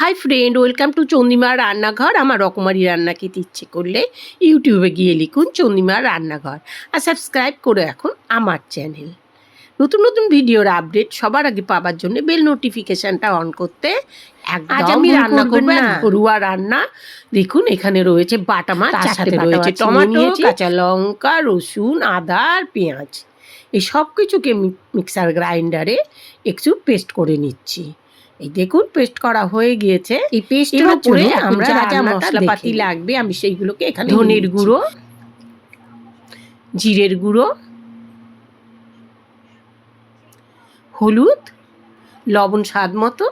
High friend welcome to চন্দিমার রান্নাঘর আমার রকমারি রান্না খেতে ইচ্ছে করলে ইউটিউবে গিয়ে লিখুন চন্দিমার রান্নাঘর আর সাবস্ক্রাইব করে এখন আমার চ্যানেল নতুন নতুন ভিডিওর আপডেট সবার আগে পাওয়ার জন্য বেল নোটিফিকেশনটা অন করতে আজ আমি রান্না করব ঘরোয়া রান্না। দেখুন এখানে রয়েছে বাটা মাছ সাথে রয়েছে টমেটো কাঁচা লঙ্কা রসুন আদা আর পেঁয়াজ। এই সব কিছুকে মিক্সার গ্রাইন্ডারে একটু পেস্ট করে নিচ্ছি। এই দেখুন পেস্ট করা হয়ে গিয়েছে। এই পেস্টের করে আমরা যা যা মশলাপাতি লাগবে আমি সেইগুলোকে এখানে ধনের গুঁড়ো। জিরের গুঁড়ো। হলুদ। লবণ স্বাদ মতো।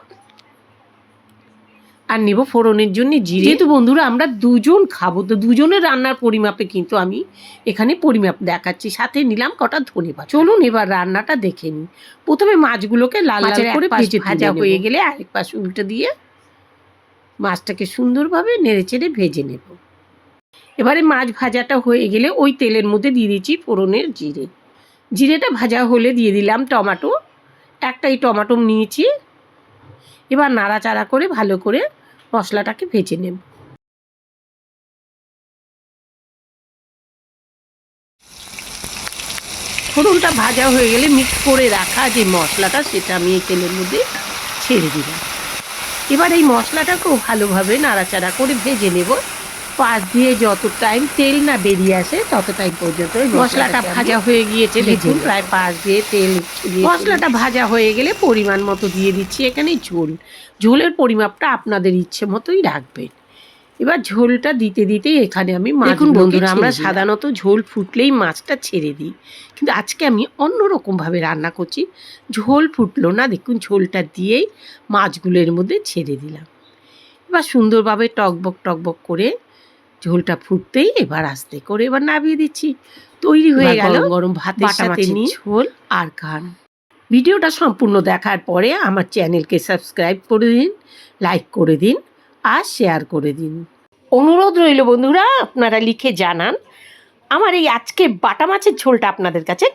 আর নেব ফোড়নের জন্য জিরে। যেহেতু বন্ধুরা আমরা দুজন খাব তো দুজনের রান্নার পরিমাপে কিন্তু আমি এখানে পরিমাপ দেখাচ্ছি। সাথে নিলাম কটা ধনে পাতা। চলুন এবার রান্নাটা দেখে নিই। প্রথমে মাছগুলোকে লাল লাল করে ভাজা ভাজা হয়ে গেলে আরেক পাশ উল্টে দিয়ে মাছটাকে সুন্দরভাবে নেড়ে চেড়ে ভেজে নেব। এবারে মাছ ভাজাটা হয়ে গেলে ওই তেলের মধ্যে দিয়ে দিচ্ছি ফোড়নের জিরে। জিরেটা ভাজা হলে দিয়ে দিলাম টমাটো। একটাই টমাটো নিয়েছি। এবার নাড়াচাড়া করে ভালো করে মশলাটাকে ভেজে নেব। ফোড়নটা ভাজা হয়ে গেলে মিক্স করে রাখা যে মশলাটা সেটা আমি এই তেলের মধ্যে ছেড়ে দিলাম। এবার এই মশলাটাকেও ভালোভাবে নাড়াচাড়া করে ভেজে নেব। পাশ দিয়ে যত টাইম তেল না বেরিয়ে আসে তত টাইম পর্যন্ত মশলাটা ভাজা হয়ে গিয়েছে দেখুন প্রায় পাশ দিয়ে তেল মশলাটা ভাজা হয়ে গেলে পরিমাণ মতো দিয়ে দিচ্ছি এখানে ঝোল। ঝোলের পরিমাপটা আপনাদের ইচ্ছে মতোই রাখবেন। এবার ঝোলটা দিতে দিতে এখানে আমি দেখুন বন্ধুরা আমরা সাধারণত ঝোল ফুটলেই মাছটা ছেড়ে দিই। কিন্তু আজকে আমি অন্য রকমভাবে রান্না করছি। ঝোল ফুটলো না দেখুন ঝোলটা দিয়েই মাছগুলোর মধ্যে ছেড়ে দিলাম। এবার সুন্দরভাবে টকবক টকবক করে ঝোলটা ফুটতেই এবার আস্তে করে এবার নামিয়ে দিচ্ছি। তৈরি হয়ে গেল গরম ভাতের সাথে ঝোল আর খান ভিডিওটা সম্পূর্ণ দেখার পরে আমার চ্যানেলকে সাবস্ক্রাইব করে দিন লাইক করে দিন আর শেয়ার করে দিন। অনুরোধ রইল বন্ধুরা আপনারা লিখে জানান আমার এই আজকে বাটা মাছের ঝোলটা আপনাদের কাছে